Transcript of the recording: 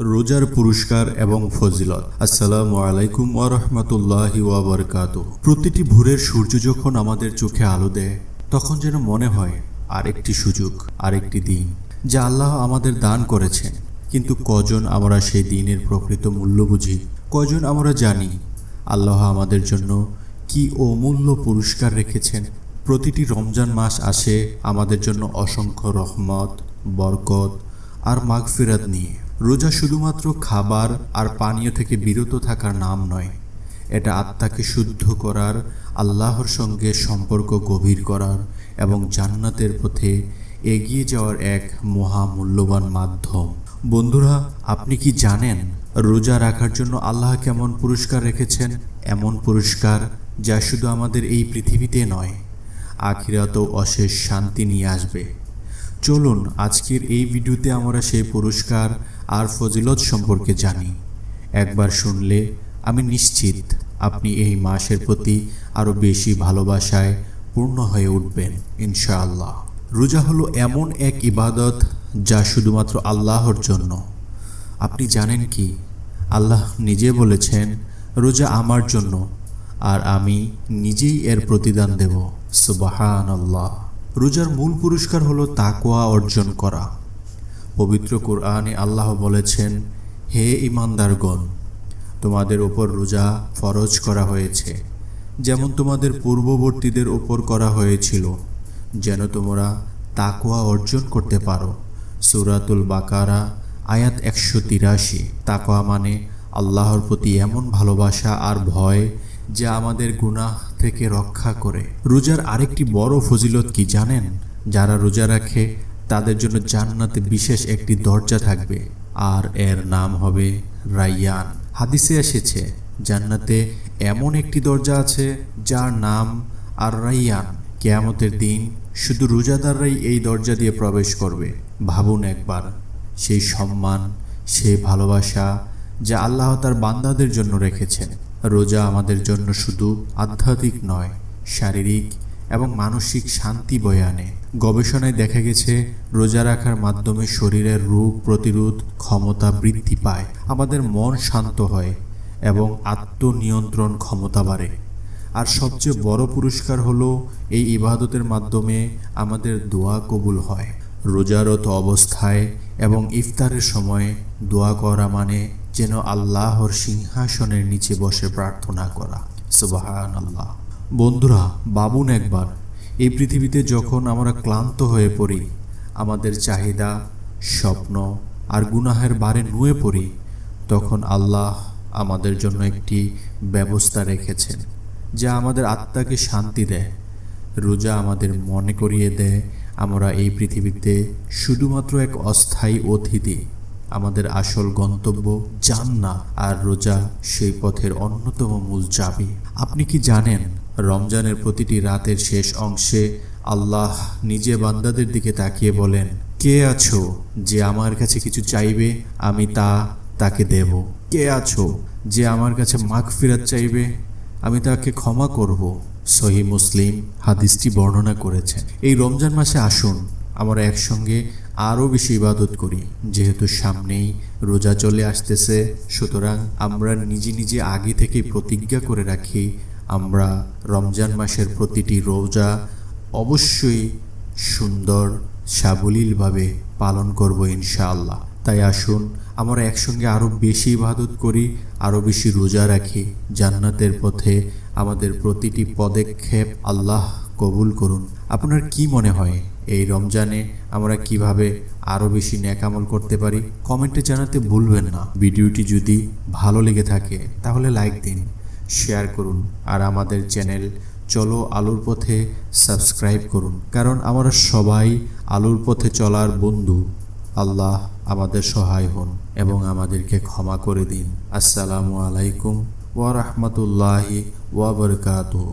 রোজার পুরস্কার এবং ফজিলত। আসসালামু আলাইকুম ওরহমতুল্লাহি ওয়াবারকাত প্রতিটি ভোরের সূর্য যখন আমাদের চোখে আলো দেয়, তখন যেন মনে হয় আরেকটি সুযোগ, আরেকটি দিন, যা আল্লাহ আমাদের দান করেছেন। কিন্তু কজন আমরা সেই দিনের প্রকৃত মূল্য বুঝি? কজন আমরা জানি আল্লাহ আমাদের জন্য কি অমূল্য পুরস্কার রেখেছেন? প্রতিটি রমজান মাস আসে আমাদের জন্য অসংখ্য রহমত, বরকত আর মাগফিরাত নিয়ে। রোজা শুধুমাত্র খাবার আর পানীয় থেকে বিরত থাকার নাম নয়। এটা আত্মাকে শুদ্ধ করার, আল্লাহর সঙ্গে সম্পর্ক গভীর করার এবং জান্নাতের পথে এগিয়ে যাওয়ার এক মহামূল্যবান মাধ্যম। বন্ধুরা, আপনি কি জানেন রোজা রাখার জন্য আল্লাহ কেমন পুরস্কার রেখেছেন? এমন পুরস্কার যা শুধু আমাদের এই পৃথিবীতে নয়, আখিরাতেও অশেষ শান্তি নিয়ে আসবে। চলুন, আজকের এই ভিডিওতে আমরা সেই পুরস্কার আর ফজিলত সম্পর্কে জানি। একবার শুনলে আমি নিশ্চিত আপনি এই মাসের প্রতি আরও বেশি ভালোবাসায় পূর্ণ হয়ে উঠবেন, ইনশাআল্লাহ। রোজা হলো এমন এক ইবাদত যা শুধুমাত্র আল্লাহর জন্য। আপনি জানেন কি? আল্লাহ নিজে বলেছেন, রোজা আমার জন্য, আর আমি নিজেই এর প্রতিদান দেব। সুবাহান আল্লাহ রোজার মূল পুরস্কার হলো তাকোয়া অর্জন করা। পবিত্র কোরআনে আল্লাহ বলেছেন, হে ইমানদারগণ, তোমাদের ওপর রোজা ফরজ করা হয়েছে, যেমন তোমাদের পূর্ববর্তীদের ওপর করা হয়েছিল, যেন তোমরা তাকোয়া অর্জন করতে পারো। সুরাতুল বাকারা, আয়াত একশো তিরাশি। তাকোয়া মানে আল্লাহর প্রতি এমন ভালোবাসা আর ভয় যা আমাদের গুনাহ থেকে রক্ষা করে। রোজার আরেকটি বড় ফজিলত কি জানেন? যারা রোজা রাখে তাদের জন্য জান্নাতে বিশেষ একটি দরজা থাকবে, আর এর নাম হবে রাইয়ান। হাদিসে এসেছে, জান্নাতে এমন একটি দরজা আছে যার নাম আর রাইয়ান কেয়ামতের দিন শুধু রোজাদাররাই এই দরজা দিয়ে প্রবেশ করবে। ভাবুন একবার, সেই সম্মান, সেই ভালোবাসা যা আল্লাহ তার বান্দাদের জন্য রেখেছেন। রোজা আমাদের জন্য শুধু আধ্যাত্মিক নয়, শারীরিক এবং মানসিক শান্তি বয়ে আনে। গবেষণায় দেখা গেছে, রোজা রাখার মাধ্যমে শরীরের রোগ প্রতিরোধ ক্ষমতা বৃদ্ধি পায়, আমাদের মন শান্ত হয় এবং আত্মনিয়ন্ত্রণ ক্ষমতা বাড়ে। আর সবচেয়ে বড় পুরস্কার হলো, এই ইবাদতের মাধ্যমে আমাদের দোয়া কবুল হয়। রোজারত অবস্থায় এবং ইফতারের সময় দোয়া করা মানে যেন আল্লাহর সিংহাসনের নিচে বসে প্রার্থনা করা। সুবাহান আল্লাহ বন্ধুরা বাবুন একবার এই পৃথিবীতে যখন আমরা ক্লান্ত হয়ে পড়ি, আমাদের চাহিদা, স্বপ্ন আর গুনাহের বারে নুয়ে পড়ি, তখন আল্লাহ আমাদের জন্য একটি ব্যবস্থা রেখেছেন, যা আমাদের আত্মাকে শান্তি দেয়। রোজা আমাদের মনে করিয়ে দেয়, আমরা এই পৃথিবীতে শুধুমাত্র এক অস্থায়ী অতিথি, আমাদের আসল গন্তব্য জান্না আর রোজা সেই পথের অন্যতম মূল চাবি। আপনি কি জানেন রমজানের প্রতিটি রাতের শেষ অংশে আল্লাহ নিজে বান্দাদের দিকে তাকিয়ে বলেন, কে আছো যে আমার কাছে কিছু চাইবে? আমি তা তাকে দেব। কে আছো যে আমার কাছে মাখ ফিরাত চাইবে? আমি তাকে ক্ষমা করব। সহি মুসলিম হাদিসটি বর্ণনা করেছেন। এই রমজান মাসে আসুন, আমরা একসঙ্গে আরও বেশি ইবাদত করি। যেহেতু সামনেই রোজা চলে আসতেছে, সুতরাং আমরা নিজে নিজে আগে থেকেই প্রতিজ্ঞা করে রাখি আমরা রমজান মাসের প্রতিটি রোজা অবশ্যই সুন্দর, সাবলীলভাবে পালন করব ইনশাআল্লাহ। তাই আসুন, আমরা একসঙ্গে আরও বেশি ইবাদত করি আরও বেশি রোজা রাখি। জান্নাতের পথে আমাদের প্রতিটি পদক্ষেপ আল্লাহ কবুল করুন। আপনার কি মনে হয়, এই রমজানে আমরা কীভাবে আরও বেশি ন্যাকামল করতে পারি? কমেন্টে জানাতে ভুলবেন না। ভিডিওটি যদি ভালো লেগে থাকে, তাহলে লাইক দিন। শেয়ার করুন আর আমাদের চ্যানেল চলো আলোর পথে সাবস্ক্রাইব করুন। কারণ আমরা সবাই আলোর পথে চলার বন্ধু। আল্লাহ আমাদের সহায় হন এবং আমাদেরকে ক্ষমা করে দিন। আসসালামু আলাইকুম ওয়া রাহমাতুল্লাহি ওয়া বারাকাতুহু।